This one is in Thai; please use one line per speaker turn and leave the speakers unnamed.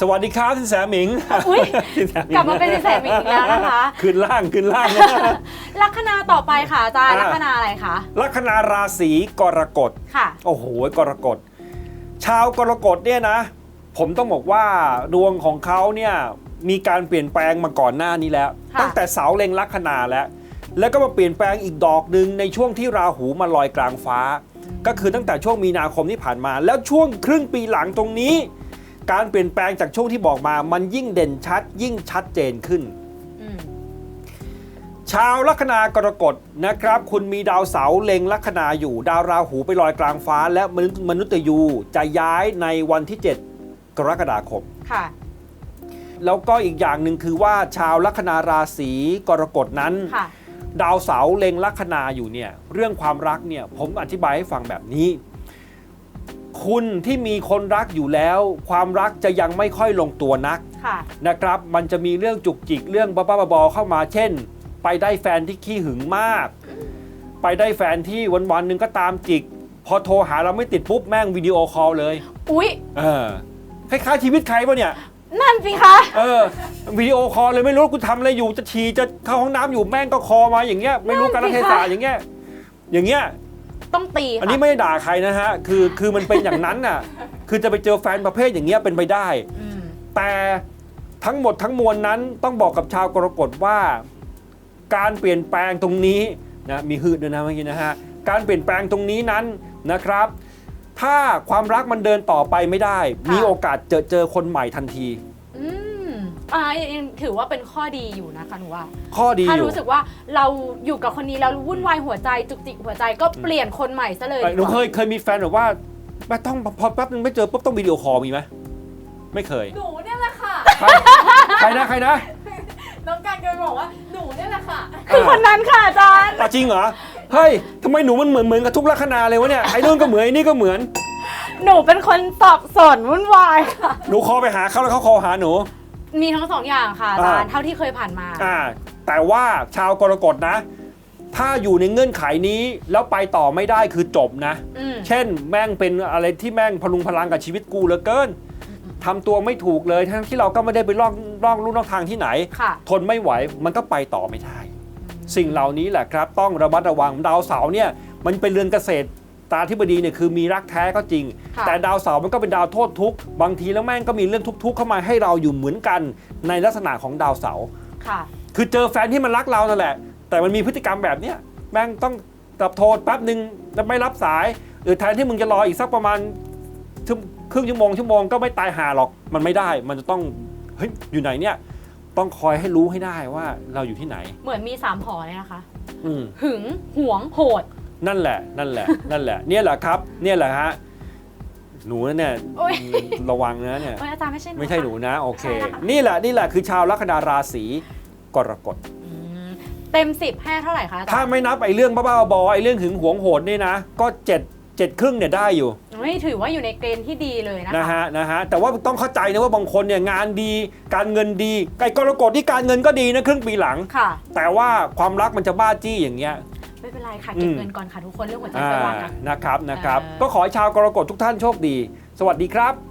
สวัสดีครับสินแสหมิง
อุ๊ย
สินแสหมิง
กลับมาเป็นสินแสหมิงอีกแล้วนะคะ
ขึ้นล่างขึ้นล่าง
ลัคนาต่อไปค่ะอาจารย์
อ่า
ลัคนาอะไรคะ
ลัคนาราศีกรกฎ
ค่ะ
โอ้โหกรกฎ ชาวกรกฎเนี่ยนะ ผมต้องบอกว่าดวงของเขาเนี่ยมีการเปลี่ยนแปลงมาก่อนหน้านี้แล้ว
ค่ะ
ตั้งแต่เสาเล็งลัคนาแล้ว แล้วก็มาเปลี่ยนแปลงอีกดอกหนึ่งในช่วงที่ราหูมาลอยกลางฟ้า ก็คือตั้งแต่ช่วงมีนาคมที่ผ่านมา แล้วช่วงครึ่งปีหลังตรงนี้ การเปลี่ยนแปลงจากช่วงที่บอกมา มันยิ่งเด่นชัด ยิ่งชัดเจนขึ้น
อืม
ชาวลัคนากรกฎนะครับ คุณมีดาวเสาร์เล็งลัคนาอยู่ ดาวราหูไปลอยกลางฟ้า และมนุษย์มนุษย์ยูจะย้ายในวันที่ 7 กรกฎาคม
ค่ะ
แล้วก็อีกอย่างหนึ่งคือว่าชาวลัคนาราศีกรกฎนั้น
ค่ะ
ดาวเสาร์เล็งลัคนาอยู่เนี่ย เรื่องความรักเนี่ยผมอธิบายให้ฟังแบบนี้ คุณที่มีคนรักอยู่แล้ว ความรักจะยังไม่ค่อยลงตัวนัก
ค่ะ
นะครับ มันจะมีเรื่องจุกจิกเรื่องบ้าๆบอๆเข้ามาเช่น ไปได้แฟนที่ขี้หึงมาก ไปได้แฟนที่วันๆหนึ่งก็ตามจิก พอโทรหาเราไม่ติดปุ๊บแม่งวิดีโอคอลเลย
อุ๊ย
เออคล้ายๆชีวิตใครปะเนี่ย
นั่นสิคะ
เออวิดีโอคอลเลยไม่รู้กูทำอะไรอยู่จะฉี่จะเข้าห้องน้ำอยู่แม่งก็คอมาอย่างเงี้ยไม่รู้การเทศะอย่างเงี้ยอย่างเงี้ย
ต้องตี
อันนี้
ค่ะ
ไม่ได้ด่าใครนะฮะ คือคือมันเป็นอย่างนั้นน่ะ คือจะไปเจอแฟนประเภทอย่างเงี้ยเป็นไปได้
อืม
แต่ทั้งหมดทั้งมวลนั้นต้องบอกกับชาวกรกฎว่า การเปลี่ยนแปลงตรงนี้นะมีหืดด้วยนะเมื่อกี้นะฮะการเปลี่ยนแปลงตรงนี้นั้นนะครับ ถ้าความรักมันเดินต่อไปไม่ได้ มีโอกาสเจอเจอคนใหม่ทันที
อืมอ่ายังถือว่าเป็นข้อดีอยู่นะคะหนูว่า
ข้อดี
ถ้า
อยู่
รู้สึกว่าเราอยู่กับคนนี้แล้ววุ่นวายหัวใจจุกจิกหัวใจก็เปลี่ยนคนใหม่ซะเลย
เอ้ย
ดี
หนู
กว่า
เคยเคยมีแฟนแบบว่าไม่ต้องพอแป๊บนึงไม่เจอปุ๊บต้องวิดีโอคอลมีไหมไม่เคย
หนูเนี่ยแหละค่ะ
ใครใครนะใครนะ
น้องการกำลังบอกว่าหนูเนี่ยแหละค่ะ
คือคนนั้นค่ะอาจารย์
อะจริงเหรอเฮ้ยทำไมหนูมันเหมือนเหมือนกับทุกลัคนาเลยวะเนี่ยไอ้นู่นก็เหมือนไอ้นี่ก็เหมือน
หนูเป็นคนสับสนวุ่นวายค่ะ
หนูคอไปหาเขาแล้วเขาคอหาหนู
มีทั้งสองอย่างค่ะอาจารย์
อ่า
เท่าที่เคยผ่านมา
อ่าแต่ว่าชาวกรกฎนะ ถ้าอยู่ในเงื่อนไขนี้แล้วไปต่อไม่ได้คือจบนะ
อืม
เช่นแม่งเป็นอะไรที่แม่งพลุงพลังกับชีวิตกูเหลือเกินทำตัวไม่ถูกเลย ทั้งที่เราก็ไม่ได้ไปล่องล่องลู่นอกทางที่ไหน
ค่ะ
ทนไม่ไหวมันก็ไปต่อไม่ได้ สิ่งเหล่านี้แหละครับ ต้องระมัดระวังดาวเสาร์เนี่ยมันเป็นเรือนเกษตร ตาธิบดีเนี่ยคือมีรักแท้ก็จริง
ค่ะ
แต่ดาวเสาร์มันก็เป็นดาวโทษทุกข์บางทีแล้วแม่งก็มีเรื่องทุกข์ๆเข้ามาให้เราอยู่เหมือนกันในลักษณะของดาวเสาร์
ค่ะ
คือเจอแฟนที่มันรักเรานั่นแหละ แต่มันมีพฤติกรรมแบบเนี้ยแม่งต้องตับโทรแป๊บหนึ่งแล้วไม่รับสาย หรือแทนที่มึงจะรออีกสักประมาณชั่วครึ่งชั่วโมงชั่วโมงก็ไม่ตายหาหรอกมันไม่ได้ มันจะต้องเฮ้ยอยู่ไหนเนี่ยต้องคอยให้รู้ให้ได้ว่าเราอยู่ที่ไหน
เหมือนมีสามหอเลยนะคะ
อืม
หึงหวงโหด
นั่นแหละ นั่นแหละ นั่นแหละ เนี่ยแหละครับ เนี่ยแหละฮะ หนูนะเนี่ย
โอ๊ย
ระวังนะเนี่ย
เอ้ยอาจารย์ไม่ใช่หนู
ไม่ใช่หนู
ค่ะ
นะ โอเค
ใช่ค่ะ
นี่แหละ นี่แหละคือชาวลัคนาราศีกรกฎ
อืมเต็มสิบให้เท่าไหร่คะอาจารย์
ถ้าไม่นับไอ้เรื่องบ้าๆบอๆไอ้เรื่องหึงหวงโหดนี่นะ ก็เจ็ดเจ็ดครึ่งเนี่ยได้อยู่
ไม่ถือว่าอยู่ในเกณฑ์ที่ดีเลยนะ
นะคะ ฮะนะฮะแต่ว่าต้องเข้าใจนะว่าบางคนเนี่ยงานดีการเงินดีไอ้กรกฎที่การเงินก็ดีนะครึ่งปีหลัง
ค่ะ
แต่ว่าความรักมันจะบ้าจี้อย่างเงี้ย
ไม่เป็นไรค่ะเก็บ
อืม
เงินก่อนค่ะทุกคนเรื่องหัวใจ
อ่า
ไปวางนะ
นะครับนะครับ
เออ
ก็ขอให้ชาวกรกฎทุกท่านโชคดี สวัสดีครับ